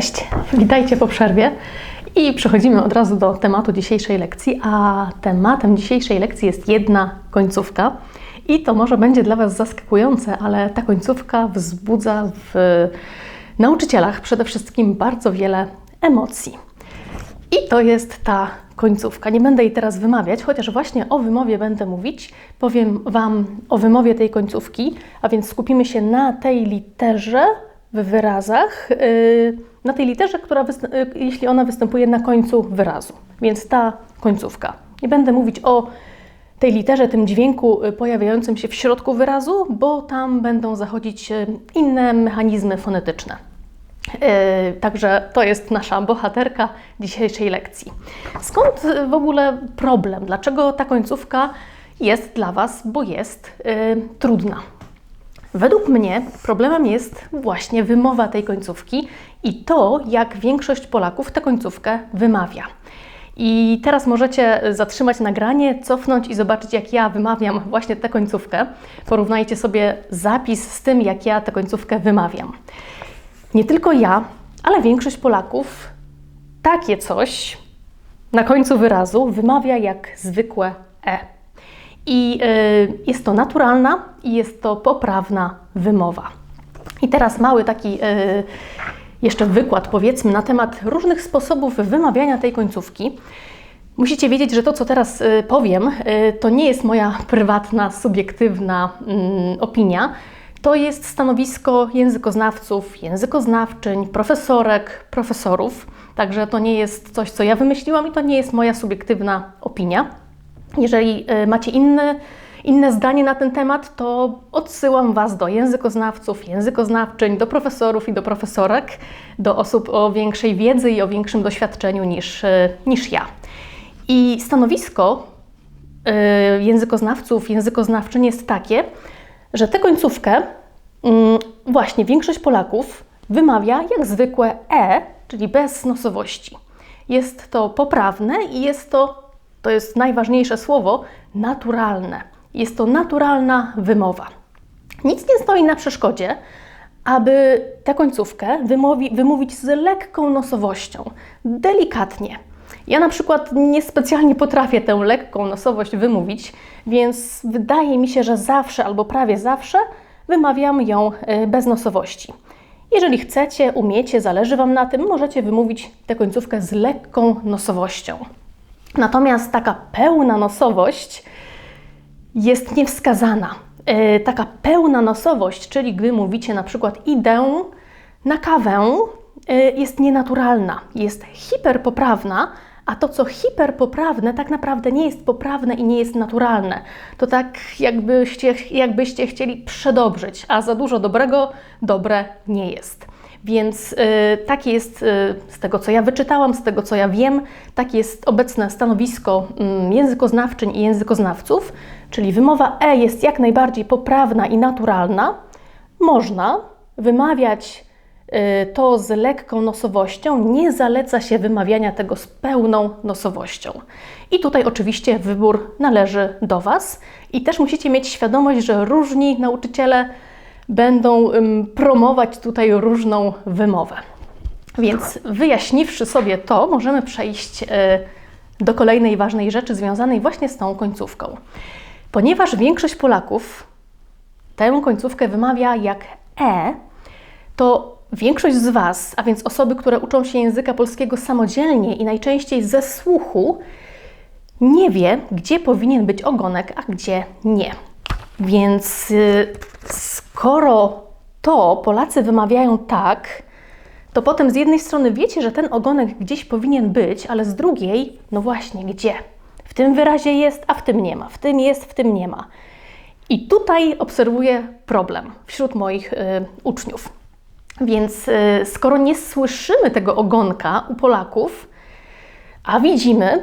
Cześć, witajcie po przerwie i przechodzimy od razu do tematu dzisiejszej lekcji, a tematem dzisiejszej lekcji jest jedna końcówka. I to może będzie dla Was zaskakujące, ale ta końcówka wzbudza w nauczycielach przede wszystkim bardzo wiele emocji. I to jest ta końcówka. Nie będę jej teraz wymawiać, chociaż właśnie o wymowie będę mówić. Powiem Wam o wymowie tej końcówki, a więc skupimy się na tej literze w wyrazach, yy, na tej literze, która yy, jeśli ona występuje na końcu wyrazu. Więc ta końcówka. Nie będę mówić o tej literze, tym dźwięku yy, pojawiającym się w środku wyrazu, bo tam będą zachodzić inne mechanizmy fonetyczne. Także to jest nasza bohaterka dzisiejszej lekcji. Skąd w ogóle problem? Dlaczego ta końcówka jest dla Was? Bo jest trudna. Według mnie problemem jest właśnie wymowa tej końcówki i to, jak większość Polaków tę końcówkę wymawia. I teraz możecie zatrzymać nagranie, cofnąć i zobaczyć, jak ja wymawiam właśnie tę końcówkę. Porównajcie sobie zapis z tym, jak ja tę końcówkę wymawiam. Nie tylko ja, ale większość Polaków takie coś na końcu wyrazu wymawia jak zwykłe e. I y, jest to naturalna i jest to poprawna wymowa. I teraz mały taki y, jeszcze wykład, powiedzmy, na temat różnych sposobów wymawiania tej końcówki. Musicie wiedzieć, że to, co teraz y, powiem, to nie jest moja prywatna, subiektywna mm, opinia. To jest stanowisko językoznawców, językoznawczyń, profesorek, profesorów. Także to nie jest coś, co ja wymyśliłam i to nie jest moja subiektywna opinia. Jeżeli e, macie inne, inne zdanie na ten temat, to odsyłam Was do językoznawców, językoznawczyń, do profesorów i do profesorek, do osób o większej wiedzy i o większym doświadczeniu niż, e, niż ja. I stanowisko e, językoznawców, językoznawczyń jest takie, że tę końcówkę mm, właśnie większość Polaków wymawia jak zwykłe e, czyli bez nosowości. Jest to poprawne i jest to to jest najważniejsze słowo naturalne. Jest to naturalna wymowa. Nic nie stoi na przeszkodzie, aby tę końcówkę wymowi, wymówić z lekką nosowością, delikatnie. Ja na przykład niespecjalnie potrafię tę lekką nosowość wymówić, więc wydaje mi się, że zawsze albo prawie zawsze wymawiam ją e, bez nosowości. Jeżeli chcecie, umiecie, zależy Wam na tym, możecie wymówić tę końcówkę z lekką nosowością. Natomiast taka pełna nosowość jest niewskazana. Yy, taka pełna nosowość, czyli gdy mówicie na przykład idę na kawę, yy, jest nienaturalna, jest hiperpoprawna, a to, co hiperpoprawne, tak naprawdę nie jest poprawne i nie jest naturalne. To tak, jakbyście, jakbyście chcieli przedobrzyć, a za dużo dobrego dobre nie jest. Więc y, takie jest, y, z tego co ja wyczytałam, z tego co ja wiem, takie jest obecne stanowisko y, językoznawczyń i językoznawców, czyli wymowa E jest jak najbardziej poprawna i naturalna. Można wymawiać y, to z lekką nosowością, nie zaleca się wymawiania tego z pełną nosowością. I tutaj oczywiście wybór należy do Was i też musicie mieć świadomość, że różni nauczyciele będą promować tutaj różną wymowę. Więc wyjaśniwszy sobie to, możemy przejść e, do kolejnej ważnej rzeczy związanej właśnie z tą końcówką. Ponieważ większość Polaków tę końcówkę wymawia jak e, to większość z Was, a więc osoby, które uczą się języka polskiego samodzielnie i najczęściej ze słuchu, nie wie, gdzie powinien być ogonek, a gdzie nie. Więc y, skoro to Polacy wymawiają tak, to potem z jednej strony wiecie, że ten ogonek gdzieś powinien być, ale z drugiej, no właśnie, gdzie? W tym wyrazie jest, a w tym nie ma. W tym jest, w tym nie ma. I tutaj obserwuję problem wśród moich y, uczniów. Więc y, skoro nie słyszymy tego ogonka u Polaków, a widzimy,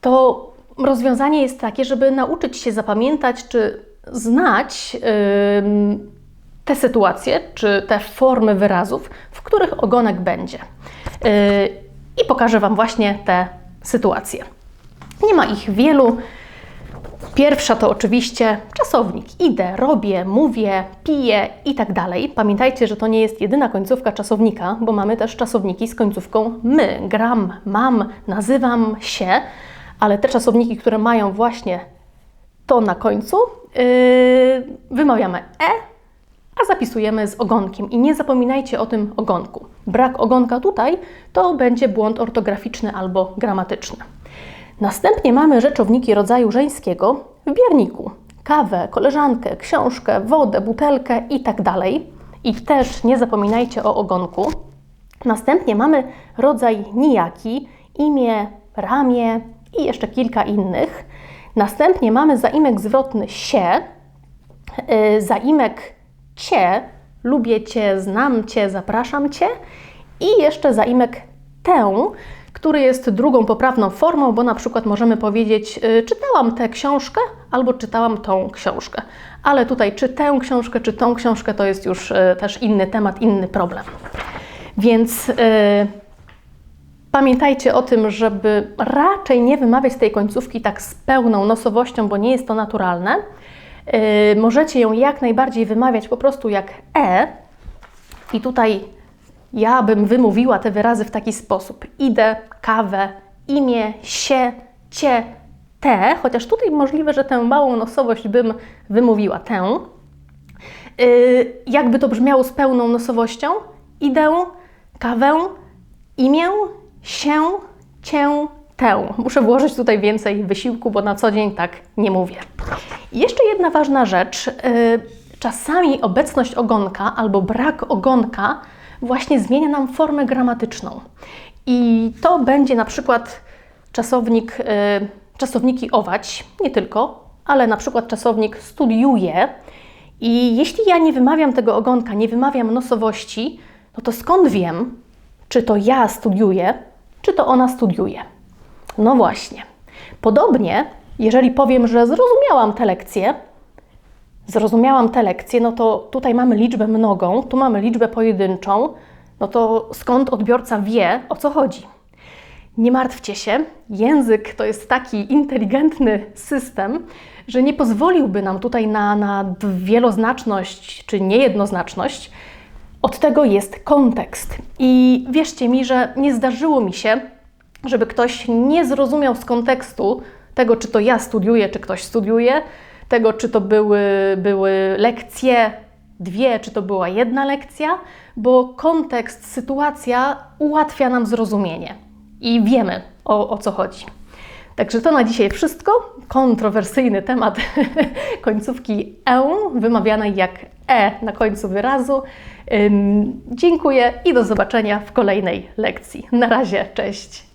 to rozwiązanie jest takie, żeby nauczyć się zapamiętać, czy znać te sytuacje, czy te formy wyrazów, w których ogonek będzie. Yy, I pokażę Wam właśnie te sytuacje. Nie ma ich wielu. Pierwsza to oczywiście czasownik. Idę, robię, mówię, piję i tak dalej. Pamiętajcie, że to nie jest jedyna końcówka czasownika, bo mamy też czasowniki z końcówką my. Gram, mam, nazywam się, ale te czasowniki, które mają właśnie to na końcu, yy, wymawiamy e, a zapisujemy z ogonkiem. I nie zapominajcie o tym ogonku. Brak ogonka tutaj to będzie błąd ortograficzny albo gramatyczny. Następnie mamy rzeczowniki rodzaju żeńskiego w bierniku. Kawę, koleżankę, książkę, wodę, butelkę i tak. I też nie zapominajcie o ogonku. Następnie mamy rodzaj nijaki, imię, ramię i jeszcze kilka innych. Następnie mamy zaimek zwrotny się, yy, zaimek cię, lubię cię, znam cię, zapraszam cię i jeszcze zaimek tę, który jest drugą poprawną formą, bo na przykład możemy powiedzieć y, czytałam tę książkę albo czytałam tą książkę. Ale tutaj czy tę książkę, czy tą książkę to jest już y, też inny temat, inny problem. Więc y, pamiętajcie o tym, żeby raczej nie wymawiać tej końcówki tak z pełną nosowością, bo nie jest to naturalne. Y, możecie ją jak najbardziej wymawiać po prostu jak e. I tutaj ja bym wymówiła te wyrazy w taki sposób: idę, kawę, imię, się, cie, te, chociaż tutaj możliwe, że tę małą nosowość bym wymówiła tę. Yy, jakby to brzmiało z pełną nosowością? Idę, kawę, imię, się, cię, tę. Muszę włożyć tutaj więcej wysiłku, bo na co dzień tak nie mówię. I jeszcze jedna ważna rzecz. Yy, czasami obecność ogonka albo brak ogonka właśnie zmienia nam formę gramatyczną. I to będzie na przykład czasownik, y, czasowniki ować, nie tylko, ale na przykład czasownik studiuje. I jeśli ja nie wymawiam tego ogonka, nie wymawiam nosowości, no to skąd wiem, czy to ja studiuję, czy to ona studiuje? No właśnie. Podobnie, jeżeli powiem, że zrozumiałam tę lekcję, zrozumiałam tę lekcję, no to tutaj mamy liczbę mnogą, tu mamy liczbę pojedynczą, no to skąd odbiorca wie, o co chodzi? Nie martwcie się, język to jest taki inteligentny system, że nie pozwoliłby nam tutaj na, na wieloznaczność czy niejednoznaczność. Od tego jest kontekst. I wierzcie mi, że nie zdarzyło mi się, żeby ktoś nie zrozumiał z kontekstu tego, czy to ja studiuję, czy ktoś studiuje, tego, czy to były, były lekcje, dwie, czy to była jedna lekcja, bo kontekst, sytuacja ułatwia nam zrozumienie i wiemy o, o co chodzi. Także to na dzisiaj wszystko. Kontrowersyjny temat końcówki e, wymawianej jak e na końcu wyrazu. Dziękuję i do zobaczenia w kolejnej lekcji. Na razie, cześć.